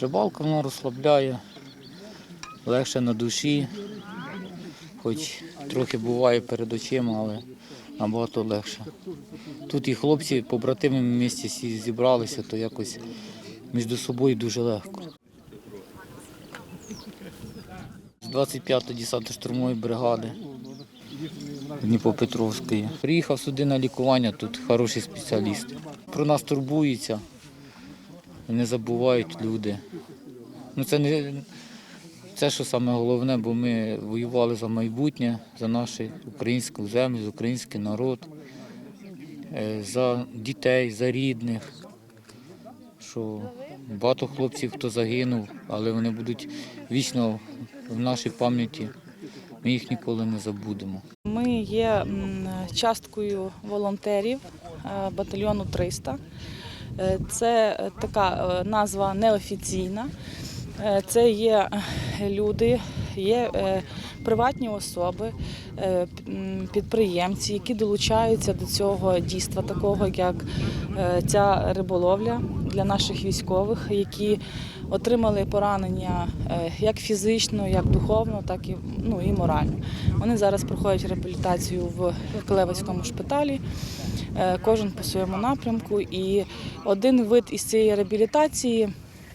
Рибалка вона розслабляє, легше на душі, хоч трохи буває перед очима, але набагато легше. Тут і хлопці, побратими в місті всі зібралися, то якось між собою дуже легко. З 25-ї десантно штурмової бригади Дніпропетровської. Приїхав сюди на лікування, тут хороші спеціалісти. Про нас турбуються, не забувають люди. Ну, це не це, що саме головне, бо ми воювали за майбутнє, за нашу українську землю, за український народ, е, за дітей, за рідних. Що багато хлопців, хто загинув, але вони будуть вічно в нашій пам'яті. Ми їх ніколи не забудемо. Ми є часткою волонтерів е, батальйону 300. Е, Це е, така е, назва неофіційна. Це є люди, є приватні особи, підприємці, які долучаються до цього дійства, такого як ця риболовля для наших військових, які отримали поранення е, як фізично, як духовно, так і, ну, і морально. Вони зараз проходять реабілітацію в Клевецькому шпиталі, е, кожен по своєму напрямку. І один вид із цієї реабілітації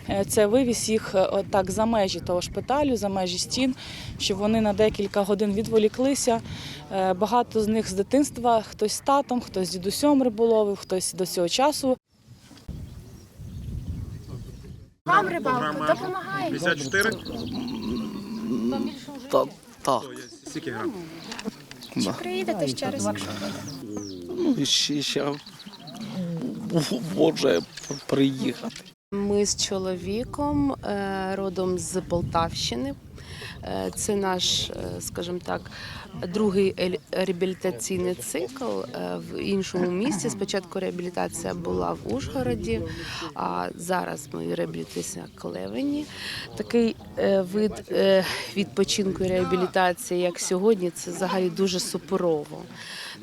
е, це вивіз їх отак за межі того шпиталю, за межі стін, щоб вони на декілька годин відволіклися. Багато з них з дитинства, хтось з татом, хтось з дідусем риболовив, хтось до цього часу. Вам рибалка допомагає. 54? Та, так. Скільки грам? Чи приїдете ще раз, якщо Ну, і ще, ще може приїхати. Ми з чоловіком е, родом з Полтавщини. Е, Це наш, е, скажімо так, другий реабілітаційний цикл е, в іншому місті. Спочатку реабілітація була в Ужгороді, а зараз ми реабілітуємося в Клевені. Такий вид відпочинку і реабілітації, як сьогодні, це взагалі дуже суперово,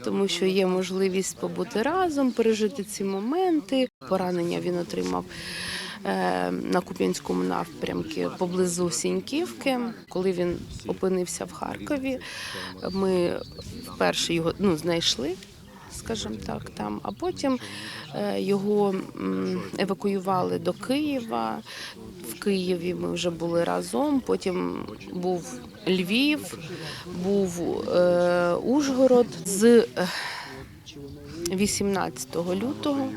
тому що є можливість побути разом, пережити ці моменти. Поранення він отримав на Куп'янському напрямку поблизу Сіньківки. Коли він опинився в Харкові, ми вперше його ну, знайшли. Скажімо так, там, а потім е, його евакуювали до Києва. В Києві ми вже були разом. Потім був Львів, був е, Ужгород з е, 18 лютого.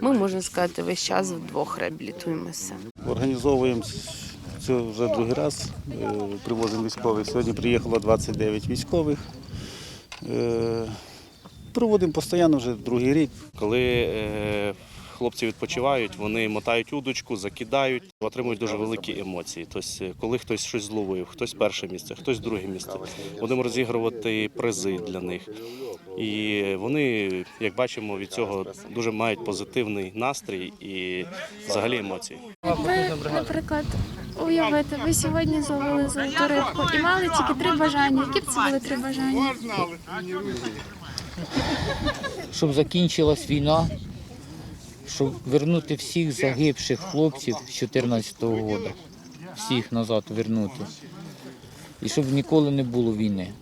Ми можна сказати, весь час вдвох реабілітуємося. Організовуємо це вже другий раз. е, Привозимо військових. Сьогодні приїхало 29 військових. Е, Проводимо постійно вже другий рік. Коли е, хлопці відпочивають, вони мотають удочку, закидають, отримують дуже великі емоції. Тобто, коли хтось щось зловив, хтось перше місце, хтось друге місце. Будемо розігрувати призи для них. І вони, як бачимо, від цього дуже мають позитивний настрій і взагалі емоції. ви, наприклад, уявити, ви сьогодні зловили золоту рибку і мали тільки три бажання. Які б це були три бажання? щоб закінчилась війна, щоб вернути всіх загибших хлопців з 2014 року, всіх назад вернути. І щоб ніколи не було війни.